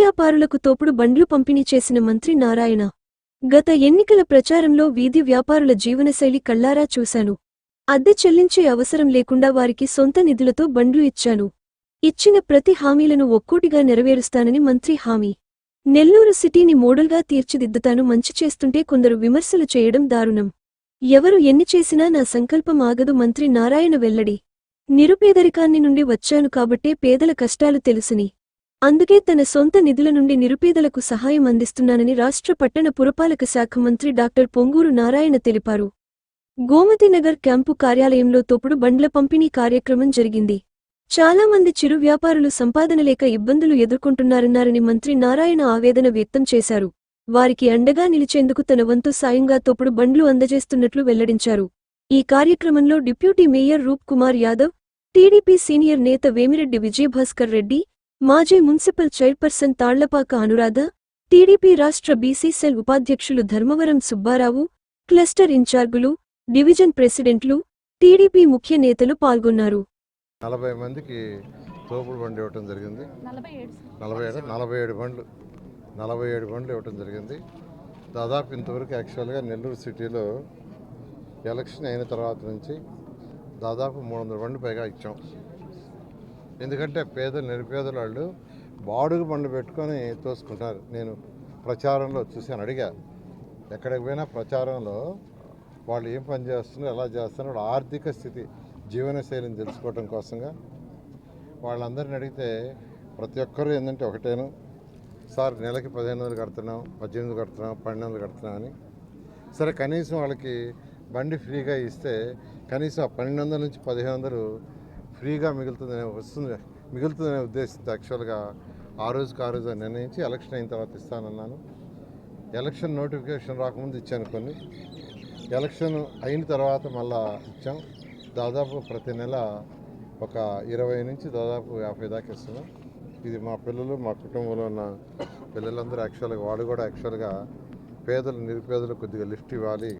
వ్యాపారులకు తోపుడు బండ్లు పంపిణీ చేసిన మంత్రి నారాయణ. గత ఎన్నికల ప్రచారంలో వీధి వ్యాపారుల జీవనశైలి కళ్ళారా చూశాను. అద్దె చెల్లించే అవసరం లేకుండా వారికి సొంత నిధులతో బండ్లు ఇచ్చాను. ఇచ్చిన ప్రతి హామీలను ఒక్కోటిగా నెరవేరుస్తానని మంత్రి హామీ. నెల్లూరు సిటీని మోడల్గా తీర్చిదిద్దుతాను మంచి చేస్తుంటే కొందరు విమర్శలు చేయడం దారుణం. ఎవరు ఎన్ని చేసినా నా సంకల్పం ఆగదు మంత్రి నారాయణ వెల్లడి. నిరుపేదరికాన్ని నుండి వచ్చాను కాబట్టే పేదల కష్టాలు తెలుసుని. అందుకే తన సొంత నిధుల నుండి నిరుపేదలకు సహాయం అందిస్తున్నానని రాష్ట్ర పట్టణ పురపాలక శాఖ మంత్రి డాక్టర్ పొంగూరు నారాయణ తెలిపారు. గోమతినగర్ క్యాంపు కార్యాలయంలో తోపుడు బండ్ల పంపిణీ కార్యక్రమం జరిగింది. చాలా మంది చిరు వ్యాపారులు సంపాదన లేక ఇబ్బందులు ఎదుర్కొంటున్నారన్నారని మంత్రి నారాయణ ఆవేదన వ్యక్తం చేశారు. వారికి అండగా నిలిచేందుకు తన వంతు సాయంగా తోపుడు బండ్లు అందజేస్తున్నట్లు వెల్లడించారు. ఈ కార్యక్రమంలో deputy mayor Roop Kumar Yadav TDP senior నేత వేమిరెడ్డి విజయభాస్కర్ రెడ్డి మాజీ municipal chairperson Tallapaka Anuradha TDP రాష్ట్ర బీసీ సెల్ ఉపాధ్యక్షులు ధర్మవరం సుబ్బారావు క్లస్టర్ ఇన్ఛార్గులు డివిజన్ ప్రెసిడెంట్లు టీడీపీ ముఖ్య నేతలు పాల్గొన్నారు. నలభై మందికి తోపుడు బండి ఇవ్వటం జరిగింది. నలభై ఏడు నలభై ఏడు నలభై ఏడు బండ్లు నలభై ఏడు బండ్లు ఇవ్వటం జరిగింది. దాదాపు ఇంతవరకు యాక్చువల్గా నెల్లూరు సిటీలో ఎలక్షన్ అయిన తర్వాత నుంచి దాదాపు మూడు వందల బండ్లు పైగా ఇచ్చాం. ఎందుకంటే పేదలు నిరుపేదల వాళ్ళు బాడుగు బండ్లు పెట్టుకొని తోసుకుంటారు. నేను ప్రచారంలో చూశాను అడిగా ఎక్కడికి పోయినా ప్రచారంలో వాళ్ళు ఏం పని చేస్తున్నారు ఎలా చేస్తున్నారు వాళ్ళ ఆర్థిక స్థితి జీవనశైలిని తెలుసుకోవడం కోసంగా వాళ్ళందరిని అడిగితే ప్రతి ఒక్కరూ ఏంటంటే ఒకటేను సార్ నెలకి పదిహేను వందలు కడుతున్నాం పద్దెనిమిది కడుతున్నాం పన్నెండు వందలు కడుతున్నాం అని. సరే కనీసం వాళ్ళకి బండి ఫ్రీగా ఇస్తే కనీసం ఆ పన్నెండు వందల నుంచి పదిహేను వందలు ఫ్రీగా మిగులుతుందనే వస్తుంది. మిగులుతుందనే ఉద్దేశంతో యాక్చువల్గా ఆ రోజుకి ఆ రోజు నిర్ణయించి ఎలక్షన్ అయిన తర్వాత ఇస్తానన్నాను. ఎలక్షన్ నోటిఫికేషన్ రాకముందు ఇచ్చాను కొన్ని. ఎలక్షన్ అయిన తర్వాత మళ్ళా ఇచ్చాం. దాదాపు ప్రతి నెల ఒక ఇరవై నుంచి దాదాపు యాభై దాకా ఇస్తున్నాం. ఇది మా పిల్లలు మా కుటుంబంలో ఉన్న పిల్లలందరూ యాక్చువల్గా వాడు కూడా యాక్చువల్గా పేదలు నిరుపేదలు కొద్దిగా లిఫ్ట్ ఇవ్వాలి.